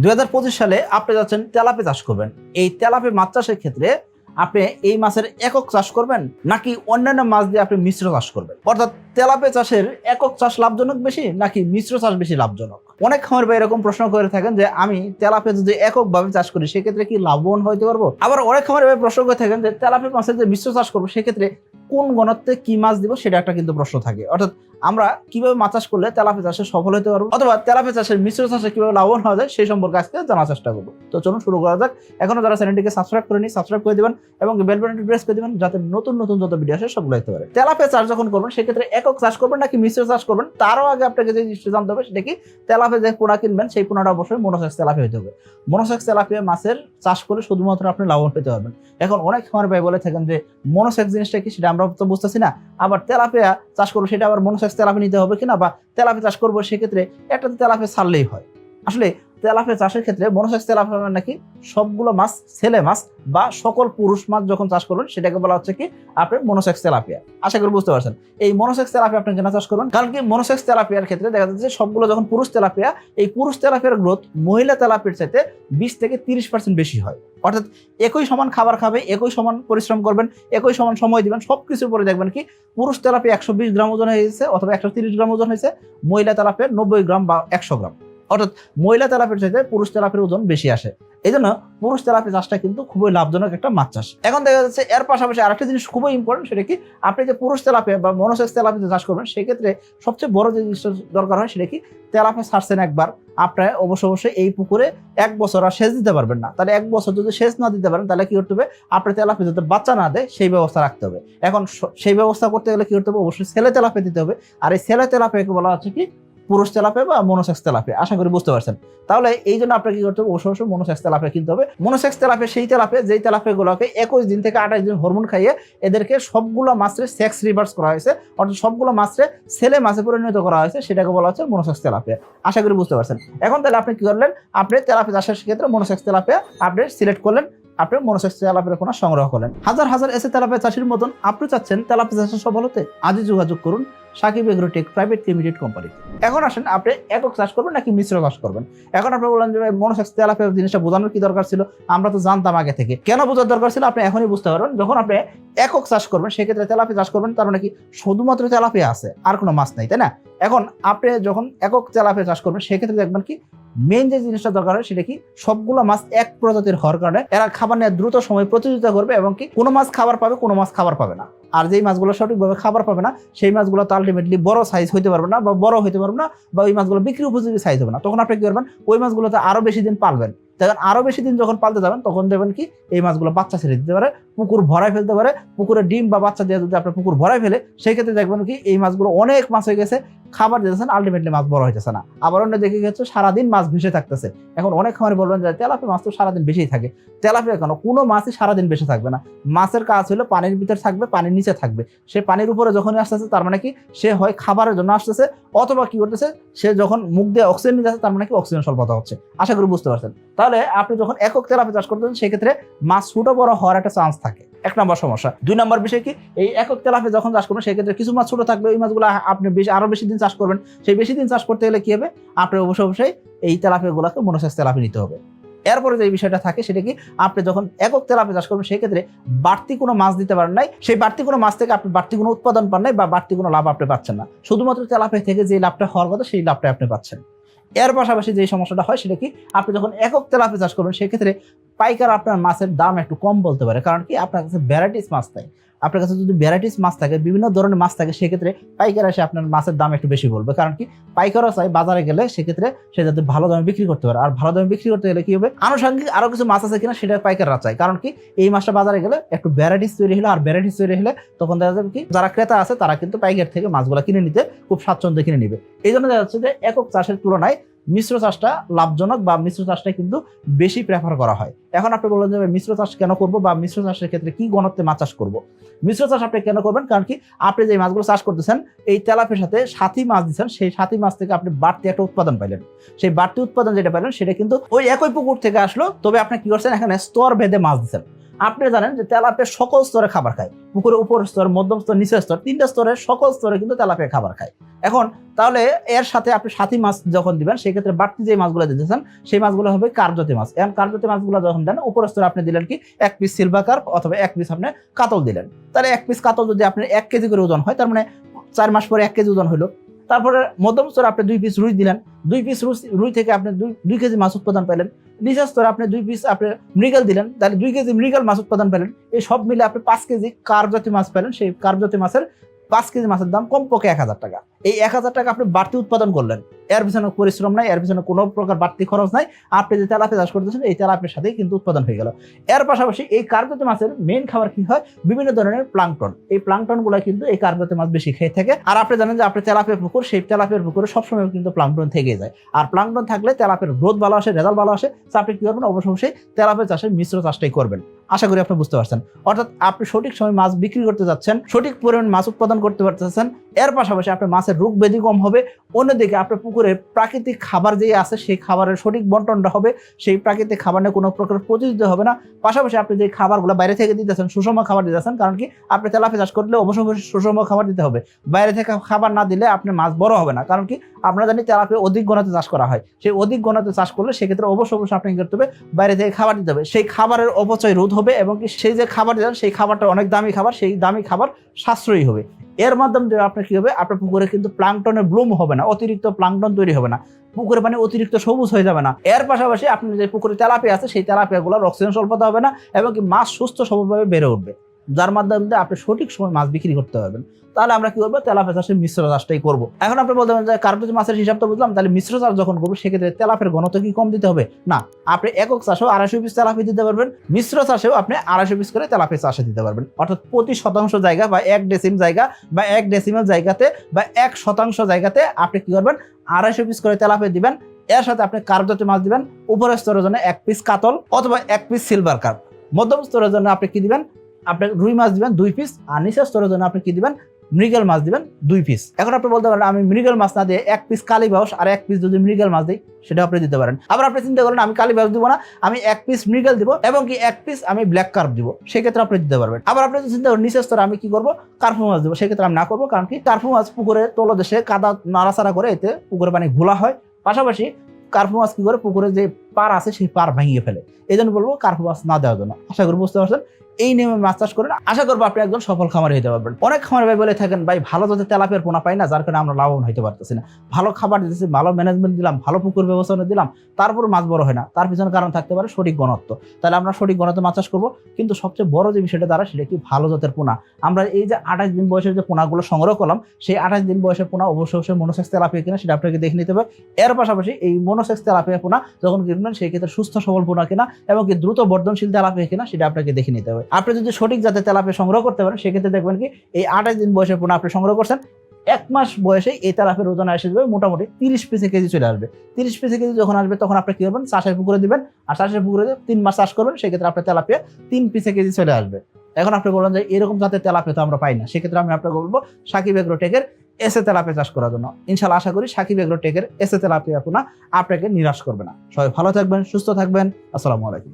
দুই হাজার পঁচিশ সালে আপনি যাচ্ছেন তেলাপি চাষ করবেন। এই তেলাপি মাছ চাষের ক্ষেত্রে আপনি এই মাছের একক চাষ করবেন নাকি অন্যান্য মাছ দিয়ে আপনি মিশ্র চাষ করবেন? অর্থাৎ তেলাপি চাষের একক চাষ লাভজনক বেশি নাকি মিশ্র চাষ বেশি লাভজনক? অনেক খামার ভাই এরকম প্রশ্ন করে থাকেন যে, আমি তেলাপি যদি এককভাবে চাষ করি, সেক্ষেত্রে কি লাভবান হইতে পারব? আবার অনেক খামার ভাই প্রশ্ন করে থাকেন যে, তেলাপি মাছের যে মিশ্র চাষ করব, সেক্ষেত্রে কোন গণত্বে কি মাছ দিব? সেটা একটা কিন্তু প্রশ্ন থাকে। অর্থাৎ আমরা কীভাবে মাছ চাষ করলে তেলাপি চাষে সফল হতে পারব? অথবা তেলাপি চাষের মিশ্র চাষে কীভাবে লাভবান হওয়া যায়, সেই সম্পর্কে আজকে জানার চেষ্টা করব। তো চলুন শুরু করা যাক। এখনও যারা চ্যানেলটিকে সাবস্ক্রাইব করেনি সাবস্ক্রাইব করে দিবেন এবং বেল বাটনটি প্রেস করে দিবেন যাতে নতুন নতুন যত ভিডিও আসে সবগুলো দেখতে পারে তেলাপিয়া চাষ যখন করবেন, সেক্ষেত্রে একক চাষ করবেন নাকি মিশ্র চাষ করবেন? তারও আগে আপনাকে যে জিনিসটা জানতে হবে, সেটা কি? তেলাপিয়া যে পোনা কিনবেন, সেই পোনাটা অবশ্যই মনোসেক্স তেলাপিয়া হতে হবে। মনোসেক্স তেলাপিয়া মাছের চাষ করে শুধুমাত্র আপনি লাভবান হতে পারবেন। এখন অনেক খামার ভাই বলে থাকেন যে মনোসেক্স জিনিসটা কি সেটা আমরা তো বুঝতেছি না। আবার তেলাপিয়া চাষ করব সেটা আবার মনোসেক্স তেলাপি নিতে হবে কিনা বা তেলাপি চাষ করব সেক্ষেত্রে একটা তেলাপি ছাড়লেই হয়। আসলে তেলাপে চাষের ক্ষেত্রে মনোসেক্স তেলাপে নাকি সবগুলো মাছ, ছেলে মাছ বা সকল পুরুষ মাছ যখন চাষ করবেন, সেটাকে বলা হচ্ছে কি আপনি মনোসেক্স তেলাপিয়া আশা করি বুঝতে পারছেন। এই মনোসেক্স তেলাপিয়া আপনি কেন চাষ করবেন? কারণ কি মনোসেক্স তেলাপিয়ার ক্ষেত্রে দেখা যাচ্ছে সবগুলো যখন পুরুষ তেলাপিয়া এই পুরুষ তেলাপিয়ার গ্রোথ মহিলা তেলাপিয়ার চাইতে বিশ থেকে তিরিশ পার্সেন্ট বেশি হয়। অর্থাৎ একই সমান খাবার খাবে, একই সমান পরিশ্রম করবেন, একই সমান সময় দিবেন সব কিছুর পরে দেখবেন কি পুরুষ তেলাপে একশো বিশ গ্রাম ওজন হয়েছে অথবা একশো গ্রাম ওজন হয়েছে, মহিলা তেলাপে নব্বই গ্রাম বা একশো গ্রাম। অর্থাৎ মহিলা তেলাপির চাইতে পুরুষ তেলাপির ওজন বেশি আসে। এই জন্য পুরুষ তেলাপি চাষটা কিন্তু খুবই লাভজনক একটা মাছ চাষ। এখন দেখা যাচ্ছে এর পাশাপাশি আরেকটা জিনিস খুবই ইম্পর্টেন্ট সেটা কি? আপনি যে পুরুষ তেলাপি বা মনোসেক্স তেলাপি চাষ করবেন, সেক্ষেত্রে সবচেয়ে বড় যে জিনিসটা দরকার হয়, সেটা কি? তেলাপি ছাড়ছেন একবার, আপনার অবশ্য অবশ্যই এই পুকুরে এক বছর আর সেচ দিতে পারবেন না। তাহলে এক বছর যদি সেচ না দিতে পারেন, তাহলে কি করতে হবে? আপনার তেলাপি যাতে বাচ্চা না দেয়, সেই ব্যবস্থা রাখতে হবে। এখন সেই ব্যবস্থা করতে গেলে কি করতে হবে? অবশ্যই ছেলে তেলাপি দিতে হবে। আর এই ছেলে তেলাপিকে বলা হচ্ছে কি? পুরুষ তেলাপে বা মনোসেক্স তেলাপে, আশা করি বুঝতে পারছেন। তাহলে এই জন্য আপনাকে কি করতে হবে? অবশ্যই অবশ্যই মনোসেক্স তেলাপে কিনতে হবে। মনোসেক্স তেলাপে, সেই তেলাপে, যেই তেলাপে গুলোকে একুশ দিন থেকে আঠাশ দিন হরমোন খাইয়ে এদেরকে সবগুলো মাছের সেক্স রিভার্স করা হয়েছে, অর্থাৎ সবগুলো মাছের ছেলে মাছে পরিণত করা হয়েছে, সেটাকে বলা হচ্ছে মনোসেক্স তেলাপে। আশা করি বুঝতে পারছেন। এখন তাহলে আপনি কি করলেন? আপনি তেলাপি চাষের ক্ষেত্রে মনোসেক্স তেলাপে আপনি সিলেক্ট করলেন। আপনি মনোসেক্স তেলাপের পোনা সংগ্রহ করেন। হাজার হাজার এসে তেলাপে চাষির মতন আপনি চাচ্ছেন তেলাপি চাষের সফল হতে আজই যোগাযোগ করুন Sakib agrotech private limited company এখন আসেন আপনি একক চাষ করবেন নাকি মিশ্র চাষ করবেন? এখন আপনি বললেন যে মনোসেক্স তেলাপে জিনিসটা বোঝানোর কি দরকার ছিল? আমরা তো জানতাম আগে থেকে। কেন বোঝার দরকার ছিল? আপনি এখনই বুঝতে পারবেন। যখন আপনি একক চাষ করবেন, সেক্ষেত্রে তেলাপি চাষ করবেন, তার মানে কি শুধুমাত্র তেলাপি আছে, আর কোনো মাছ নাই, তাই না? এখন আপনি যখন একক তেলাপি চাষ করবেন, সেক্ষেত্রে দেখবেন কি মেন যে জিনিসটা দরকার হয় সেটা কি, সবগুলো মাছ এক প্রজাতির হওয়ার কারণে এরা খাবার নিয়ে দ্রুত সময় প্রতিযোগিতা করবে এবং কি, কোনো মাছ খাবার পাবে, কোনো মাছ খাবার পাবে না। আর যেই মাছগুলো সঠিকভাবে খাবার পাবে না, সেই মাছগুলো তো আলটিমেটলি বড় সাইজ হইতে পারবে না বা বড় হইতে পারবে না বা ওই মাছগুলো বিক্রি উপযোগী সাইজ হবে না। তখন আপনি কি করবেন, ওই মাছগুলোতে আরও বেশি দিন পালবেন। তখন আরও বেশি দিন যখন পালতে যাবেন, তখন দেখবেন কি, এই মাছগুলো বাচ্চা ছেড়ে দিতে পারে পুকুর ভরাই ফেলতে পারে, পুকুরে ডিম বা বাচ্চা দিয়ে যদি আপনার পুকুর ভরাই ফেলে সেই ক্ষেত্রে দেখবেন কি এই মাছগুলো অনেক মাছ হয়ে গেছে, খাবার দিতেছেন আলটিমেটলি মাছ বড় হইতেছে না। আবার অন্য দেখে গেছে সারাদিন মাছ ভেসে থাকতেছে। এখন অনেক খামারে বলবেন যে তেলাপি মাছ তো সারাদিন বেশিই থাকে। তেলাপি কেন? কোনো মাছই সারাদিন বেশি থাকবে না। মাছের কাজ হলো পানির ভিতর থাকবে, পানির নিচে থাকবে। সে পানির উপরে যখনই আসতেছে, তার মানে কি সে হয় খাবারের জন্য আসতেছে, অথবা কি করতেছে, সে যখন মুখ দিয়ে অক্সিজেন নিতে আসছে তার মানে কি অক্সিজেন স্বল্পতা হচ্ছে। আশা করি বুঝতে পারছেন। তাহলে আপনি যখন একক তেলাপি চাষ করতেছেন, সেক্ষেত্রে মাছ ছোট বড় হওয়ার একটা চান্স থাকে। এক নম্বর সমস্যা। দুই নম্বর বিষয় কি? এই একক তেলাপি যখন চাষ করবেন, সেক্ষেত্রে কিছু মাছ ছোট থাকবে, ওই মাছগুলো আপনি বেশি আরও বেশি দিন চাষ করবেন। সেই বেশি দিন চাষ করতে গেলে কি হবে? আপনার অবশ্যই অবশ্যই এই তেলাপিগুলোকে মনোসেক্স তেলাপি নিতে হবে। এরপরে যে বিষয়টা থাকে, সেটা কি? আপনি যখন একক তেলাপি চাষ করবেন, সেক্ষেত্রে বাড়তি কোনো মাছ দিতে পারেন নাই। সেই বাড়তি কোনো মাছ থেকে আপনি বাড়তি কোনো উৎপাদন পান নাই বা বাড়তি কোনো লাভ আপনি পাচ্ছেন না। শুধুমাত্র তেলাপি থেকে যে লাভটা হওয়ার কথা, সেই লাভটা আপনি পাচ্ছেন। এর পাশাপাশি যে সমস্যাটা হয়, সেটা কি? আপনি যখন একক তেলাপি চাষ করবেন, সেক্ষেত্রে পাইকার আপনার মাছের দাম একটু কম বলতে পারে, কারণ কি আপনার কাছে ভ্যারাইটিস মাছ থাকে। আপনার কাছে যদি ভ্যারাইটিস মাছ থাকে, বিভিন্ন ধরনের মাছ থাকে, সেক্ষেত্রে পাইকার এসে আপনার মাছের দাম একটু বেশি বলবে, কারণ কি পাইকারও চাই বাজারে গেলে সেক্ষেত্রে সে যাতে ভালো দামে বিক্রি করতে পারে। আর ভালো দামে বিক্রি করতে গেলে কি হবে? আনুষঙ্গিক আরও কিছু মাছ আছে কিনা সেটা পাইকাররা চায়, কারণ কি এই মাছটা বাজারে গেলে একটু ভ্যারাইটিস তৈরি হলে, আর ভ্যারাইটিস তৈরি হলে তখন দেখা যাবে কি যারা ক্রেতা আছে তারা কিন্তু পাইকার থেকে মাছগুলো কিনে নিতে খুব স্বাচ্ছন্দ্যে কিনে নিবে। এই জন্য দেখা যাচ্ছে যে একক চাষের তুলনায় মিশ্র চাষটা লাভজনক বা মিশ্র চাষটা কিন্তু বেশি প্রেফার করা হয়। এখন আপনি বললেন যে মিশ্র চাষ কেন করব বা মিশ্র চাষের ক্ষেত্রে কি গণত্বে মাছ চাষ করব? মিশ্র চাষ আপনি কেন করবেন? কারণ কি আপনি যে মাছগুলো চাষ করতেছেন, এই তেলাপের সাথে সাথী মাছ দিচ্ছেন, সেই সাথী মাছ থেকে আপনি বাড়তি একটা উৎপাদন পাইলেন। সেই বাড়তি উৎপাদন যেটা পাইলেন, সেটা কিন্তু ওই একই পুকুর থেকে আসলো, তবে আপনি কি করছেন? এখানে স্তর ভেদে মাছ দিচ্ছেন। আপনি জানেন যে তেলাপিয়া সকল স্তরে খাবার খায়। পুকুরের উপর স্তর, মধ্যম স্তর, নিচের স্তর, তিনটা স্তরে সকল স্তরে কিন্তু তেলাপিয়া খাবার খায়। এখন তাহলে এর সাথে আপনি সাথী মাছ যখন দিবেন, সেক্ষেত্রে বাড়তি যে মাছগুলো দিতেছেন সেই মাছগুলো হবে কার্যতি মাছ। এখন কার্যতে মাছগুলো যখন দেন, উপর স্তরে আপনি দিলেন কি, এক পিস সিলভার কার্প অথবা এক পিস আপনি কাতল দিলেন। তাহলে এক পিস কাতল যদি আপনি এক কেজি করে ওজন হয়, তার মানে চার মাস পরে এক কেজি ওজন হলো। তারপরে মধ্যম স্তরে আপনি দুই পিস রুই দিলেন, দুই পিস রুই থেকে আপনি দুই দুই কেজি মাছ উৎপাদন পেলেন, নিচের স্তরে আপনি দুই পিস আপনি মৃগাল দিলেন, তাহলে দুই কেজি মৃগাল মাছ উৎপাদন পেলেন, এই সব মিলে আপনি পাঁচ কেজি কার্পজাতীয় মাছ পেলেন, সেই কার্পজাতীয় মাছের পাঁচ কেজি মাছের দাম কমপক্ষে এক হাজার টাকা। এই এক হাজার টাকা আপনি বাড়তি উৎপাদন করলেন। এর পিছনে পরিশ্রম নাই, এর পিছনে কোনো প্রকার বাড়তি খরচ নাই। আপনি যে তেলাপি চাষ করতেছেন, এই তেলাপির সাথেই কিন্তু উৎপাদন হয়ে গেল। এর পাশাপাশি এই কার্পজাতীয় মাছের মেইন খাবার কি হয়? বিভিন্ন ধরনের প্লাংটন। এই প্লাংটনগুলো কিন্তু এই কার্পজাতীয় মাছ বেশি খেয়ে থাকে। আর আপনি জানেন যে আপনি তেলাপের পুকুর, সেই তেলাপের পুকুরে সবসময় কিন্তু প্লাংটন থেকে যায়। আর প্লাংটন থাকলে তেলাপের গ্রোথ ভালো আসে, রেজাল্ট ভালো আসে। আপনি কি করবেন? অবশ্যই তেলাপের চাষের মিশ্র চাষটাই করবেন। আশা করি আপনি বুঝতে পারছেন। অর্থাৎ আপনি সঠিক সময় মাছ বিক্রি করতে যাচ্ছেন, সঠিক পরিমাণ মাছ উৎপাদন করতে পারতেছেন, এর পাশাপাশি আপনার মাছের রোগ ব্যাধি কম হবে, অন্যদিকে আপনার পুকুরে প্রাকৃতিক খাবার যেই আছে সেই খাবারের সঠিক বন্টনটা হবে, সেই প্রাকৃতিক খাবার নিয়ে কোনো প্রকার প্রতিযোগিতা হবে না। পাশাপাশি আপনি যে খাবারগুলো বাইরে থেকে দিতেছেন, সুষম খাবার দিতেছেন, কারণ কি আপনি তেলাপি চাষ করলে অবশ্যই সুষম খাবার দিতে হবে। বাইরে থেকে খাবার না দিলে আপনি মাছ বড় হবে না, কারণ কি আমরা জানি তেলাপি অধিক গণাতে চাষ করা হয়। সেই অধিক গণাতে চাষ করলে সেক্ষেত্রে অবশ্যই অবশ্যই আপনি করতে হবে? বাইরে থেকে খাবার দিতে হবে। সেই খাবারের অপচয় রোধ হবে এবং কি সেই যে খাবার দেন সেই খাবারটা অনেক দামি খাবার, সেই দামি খাবার সাশ্রয়ী হবে। এর মাধ্যমে আপনার কি হবে? আপনার পুকুরে কিন্তু প্লাংটনের ব্লুম হবে না, অতিরিক্ত প্লাংটন তৈরি হবে না। পুকুরে পানি অতিরিক্ত সবুজ হয়ে যাবে না। এর পাশাপাশি আপনি যে পুকুরে তেলাপিয়া আছে, সেই তেলাপিয়াগুলোর অক্সিজেন স্বল্পতা হবে না এবং মাছ সুস্থ সবলভাবে বেড়ে উঠবে। যার মাধ্যমে আপনি সঠিক সময় মাছ বিক্রি করতে পারবেন। তাহলে আমরা কি করব? তেলাপের চাষের মিশ্র চাষটাই করব। এখন আপনি বলতে পারেন যে কার্পেজ মাছের হিসাব তো বুঝলাম, তাহলে মিশ্র চাষ যখন করব, সেক্ষেত্রে তেলাপের ঘনত্ব কি কম দিতে হবে? না, আপনি একক চাষেও আড়াইশো পিস তেলাপি দিতে পারবেন, মিশ্র চাষেও আপনি আড়াইশো পিস করে তেলাপি চাষে দিতে পারবেন। অর্থাৎ প্রতি শতাংশ জায়গা বা এক ডেসিম জায়গা বা এক ডেসিমেল জায়গাতে বা এক শতাংশ জায়গাতে আপনি কি করবেন? আড়াইশো পিস করে তেলাপি দিবেন, এর সাথে আপনি কার্প জাতীয় মাছ দিবেন? উপরের স্তরের জন্য এক পিস কাতল অথবা এক পিস সিলভার কার্প মধ্যম স্তরের জন্য আপনি কি দিবেন? আপনি রুই মাছ দিবেন দুই পিস আর নিচের স্তরের জন্য আপনি কি দিবেন? মৃগেল মাছ দিবেন দুই পিস এখন আপনি বলতে পারেন, আমি মৃগেল মাছ না দিয়ে এক পিস কালী বাউস আর এক পিস যদি মৃগেল মাছ দিই সেটা আপনি দিতে পারেন। আবার আপনি চিন্তা করেন, আমি কালী বাউস দিব না, আমি এক পিস মৃগেল দিব, এবং কি এক পিস আমি ব্ল্যাক কার্প দিব। সেক্ষেত্রে আপনি দিতে পারবেন। আবার আপনি যদি চিন্তা করেন, নিচের স্তরে আমি কি করব? কার্পু মাছ দিব। সেক্ষেত্রে আমি না করব, কারণ কি কার্পু মাছ পুকুরে তলদেশে কাদা নাড়াচাড়া করে এতে পুকুরে পানি ঘোলা হয়। পাশাপাশি কার্পু মাছ কি করে? পুকুরে যে পার আছে, সেই পার ভাঙিয়ে ফেলে। এই জন্য বলব কার্পু মাছ না দেওয়ার জন্য। আশা করি বুঝতে পারছেন? এই নিয়মে মাছ চাষ করেন আশা করব আপনি একজন সফল খামার হতে পারবেন। অনেক খামার ভাই বলে থাকেন, ভাই, ভালো যাতে তেলাপের পোনা পাই না, যার কারণে আমরা লাভবান হতে পারতেছি না। ভালো খাবার দিতেছি, ভালো ম্যানেজমেন্ট দিলাম, ভালো পুকুর ব্যবস্থা দিলাম তারপর মাছ বড় হয় না। তার পিছনে কারণ থাকতে পারে সঠিক গণত্ব তাহলে আমরা সঠিক গণত্ব মাছ চাষ করব, কিন্তু সবচেয়ে বড় যে বিষয়টা দ্বারা সেটা কি ভালো জাতের পোনা? আমরা এই যে আঠাশ দিন বয়সের যে পোনাগুলো সংগ্রহ করলাম, সেই আঠাশ দিন বয়সের পোনা অবশ্যই অবশ্যই মনোসেক্স তেলাপিয়া কিনা সেটা আপনাকে দেখে নিতে হবে। এর পাশাপাশি এই মনোসেক্স তেলাপিয়া পোনা যখন কিনবেন, সেই ক্ষেত্রে সুস্থ সবল পোনা কিনা এবং কি দ্রুত বর্ধনশীল তেলাপিয়া কিনা সেটা আপনাকে দেখে নিতে হবে। আপনি যদি সঠিক জাতের তেলাপিয়া সংগ্রহ করতে পারেন, সেক্ষেত্রে দেখবেন কি এই আঠাশ দিন বয়সের পোনা আপনি সংগ্রহ করছেন, এক মাস বয়সে এই তেলাপের ওজন এসে যাবে, মোটামুটি তিরিশ পিসে কেজি চলে আসবে। তিরিশ পিসে কেজি যখন আসবে, তখন আপনি কি করবেন? চাষের পুকুরে দিবেন, আর চাষের পুকুরে তিন মাস চাষ করবেন, সেক্ষেত্রে আপনার তেলাপিয়া তিন পিসে কেজি চলে আসবে। এখন আপনি বললেন যে এরকম জাতের তেলাপিয়া তো আমরা পাই না, সেক্ষেত্রে আমি আপনাকে বলব সাকিব এগ্রো এগ্রোটেকের এসে তেলাপিয়া চাষ করার জন্য। ইনশাল্লাহ আশা করি সাকিব এগ্রো এগ্রোটেকের এসে তেলাপিয়া পোনা আপনাকে নিরাশ করবে না। সবাই ভালো থাকবেন, সুস্থ থাকবেন। আসসালামু আলাইকুম।